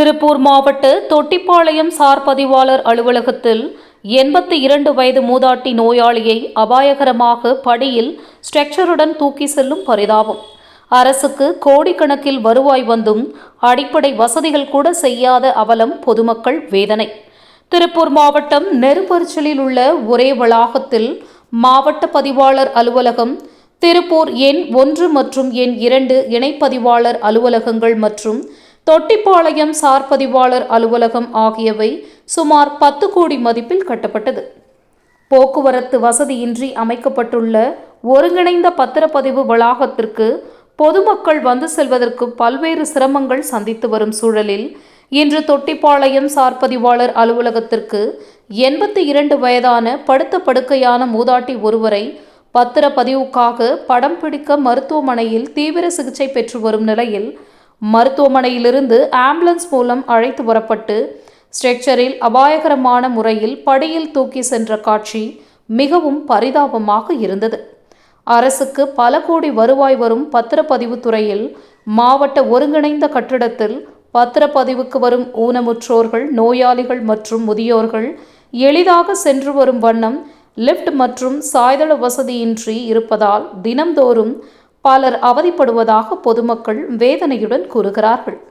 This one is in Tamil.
திருப்பூர் மாவட்ட தொட்டிப்பாளையம் சார் பதிவாளர் அலுவலகத்தில் எண்பத்தி இரண்டு வயது மூதாட்டி நோயாளியை அபாயகரமாக படியில் ஸ்ட்ரெக்சருடன் தூக்கி செல்லும் பரிதாபம். அரசுக்கு கோடிக்கணக்கில் வருவாய் வந்தும் அடிப்படை வசதிகள் கூட செய்யாத அவலம் பொதுமக்கள் வேதனை. திருப்பூர் மாவட்டம் நெருப்பரிச்சலில் உள்ள ஒரே வளாகத்தில் மாவட்ட பதிவாளர் அலுவலகம் திருப்பூர் எண் ஒன்று மற்றும் எண் இரண்டு இணைப்பதிவாளர் அலுவலகங்கள் மற்றும் தொட்டிப்பாளையம் சார்பதிவாளர் அலுவலகம் ஆகியவை சுமார் பத்து கோடி மதிப்பில் கட்டப்பட்டது. போக்குவரத்து வசதியின்றி அமைக்கப்பட்டுள்ள ஒருங்கிணைந்த பத்திரப்பதிவு வளாகத்திற்கு பொதுமக்கள் வந்து செல்வதற்கு பல்வேறு சிரமங்கள் சந்தித்து வரும் சூழலில் இன்று தொட்டிப்பாளையம் சார்பதிவாளர் அலுவலகத்திற்கு எண்பத்தி இரண்டு வயதான படுத்த படுக்கையான மூதாட்டி ஒருவரை பத்திரப்பதிவுக்காக படம் பிடிக்க மருத்துவமனையில் தீவிர சிகிச்சை பெற்று வரும் நிலையில் மருத்துவமனையிலிருந்து ஆம்புலன்ஸ் மூலம் அழைத்து வரப்பட்டு ஸ்ட்ரெக்சரில் அபாயகரமான முறையில் படியில் தூக்கி சென்ற காட்சி மிகவும் பரிதாபமாக இருந்தது. அரசுக்கு பல கோடி வருவாய் வரும் பத்திரப்பதிவு துறையில் மாவட்ட ஒருங்கிணைந்த கட்டிடத்தில் பத்திரப்பதிவுக்கு வரும் ஊனமுற்றோர்கள் நோயாளிகள் மற்றும் முதியோர்கள் எளிதாக சென்று வரும் வண்ணம் லிஃப்ட் மற்றும் சாய்தள வசதியின்றி இருப்பதால் தினம்தோறும் பலர் அவதிப்படுவதாக பொதுமக்கள் வேதனையுடன் கூறுகிறார்கள்.